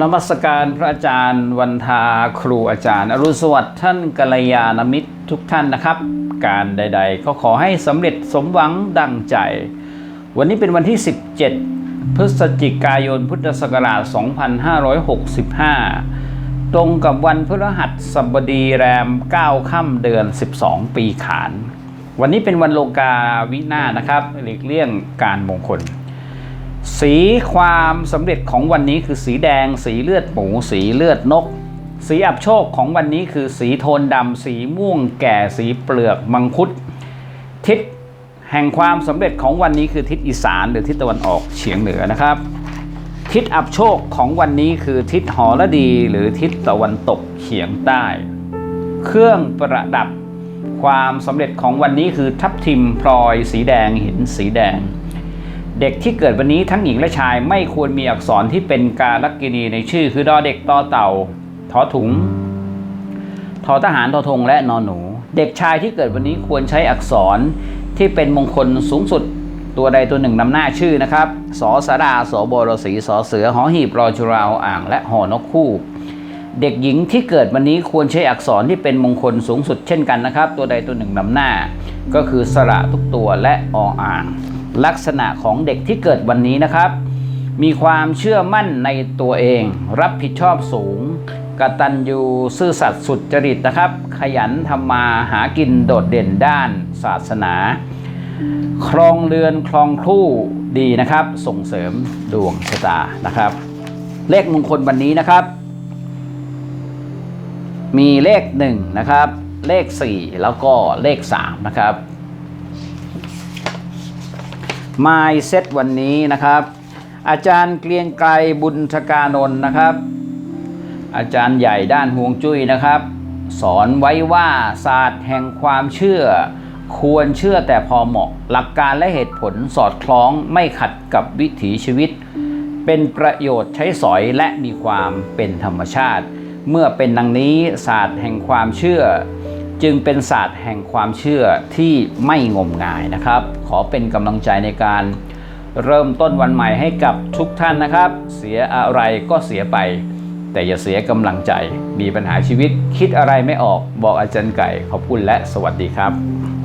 นมัสการพระอาจารย์วันทาครูอาจารย์ อรุณสวัสดิ์ท่านกัลยาณมิตรทุกท่านนะครับ การใด ๆ ก็ขอให้สำเร็จสมหวังดังใจ วันนี้เป็นวันที่ 17 พฤศจิกายนพุทธศักราช 2565 ตรงกับวันพฤหัสบดีแรม 9 ค่ำเดือน 12 ปีขาน วันนี้เป็นวันโลกาวินานะครับหลีกเลี่ยงการมงคล สีความสำเร็จของวันนี้คือสีแดง สีเลือดหมู สีเลือดนก สีอับโชคของวันนี้คือสีโทนดำสีม่วงแก่สีเปลือกมังคุด ทิศแห่งความสำเร็จของวันนี้คือทิศอีสานหรือทิศตะวันออกเฉียงเหนือนะครับ ทิศอับโชคของวันนี้คือทิศหอระดีหรือทิศตะวันตกเฉียงใต้ เครื่องประดับความสำเร็จของวันนี้คือทับทิมพลอยสีแดงหินสีแดง เด็กที่เกิดวันนี้ทั้งหญิงและชายไม่ควรมีอักษรที่เป็นการลักกินีในชื่อ คือดอเด็กตอเต่าทอถุงทอทหารทอธงและนอนหนู เด็กชายที่เกิดวันนี้ควรใช้อักษรที่เป็นมงคลสูงสุดตัวใดตัวหนึ่งนำหน้าชื่อนะครับสอสาราสอบรสีสอเสือหอหีบรอจุราออ่าง และหอนกคู่ เด็กหญิงที่เกิดวันนี้ควรใช้อักษรที่เป็นมงคลสูงสุดเช่นกันนะครับ ตัวใดตัวหนึ่งนำหน้า ก็คือสระทุกตัวและออ่าง ลักษณะของเด็กที่เกิดวันนี้นะครับ มีความเชื่อมั่นในตัวเอง รับผิดชอบสูงกตัญญูซื่อสัตย์สุจริตนะครับ ขยันทำมาหากินโดดเด่นด้านศาสนา ครองเรือนครองครู่ดีนะครับ ส่งเสริมดวงชะตานะครับ เลขมงคลวันนี้นะครับ มีเลขหนึ่งนะครับเลขสี่แล้วก็เลขสามนะครับ มายเซตวันนี้นะครับ อาจารย์เกรียงไกรบุญชกานนท์นะครับ อาจารย์ใหญ่ด้านฮวงจุ้ยนะครับ สอนไว้ว่าศาสตร์แห่งความเชื่อ ควรเชื่อแต่พอเหมาะ หลักการและเหตุผลสอดคล้องไม่ขัดกับวิถีชีวิต เป็นประโยชน์ใช้สอยและมีความเป็นธรรมชาติ เมื่อเป็นดังนี้ศาสตร์แห่งความเชื่อ จึงเป็นศาสตร์แห่งความเชื่อที่ไม่งมงายนะครับ ขอเป็นกำลังใจในการเริ่มต้นวันใหม่ให้กับทุกท่านนะครับ เสียอะไรก็เสียไป แต่อย่าเสียกำลังใจมีปัญหาชีวิตคิดอะไรไม่ออกบอกอาจารย์ไก่ขอบคุณและสวัสดีครับ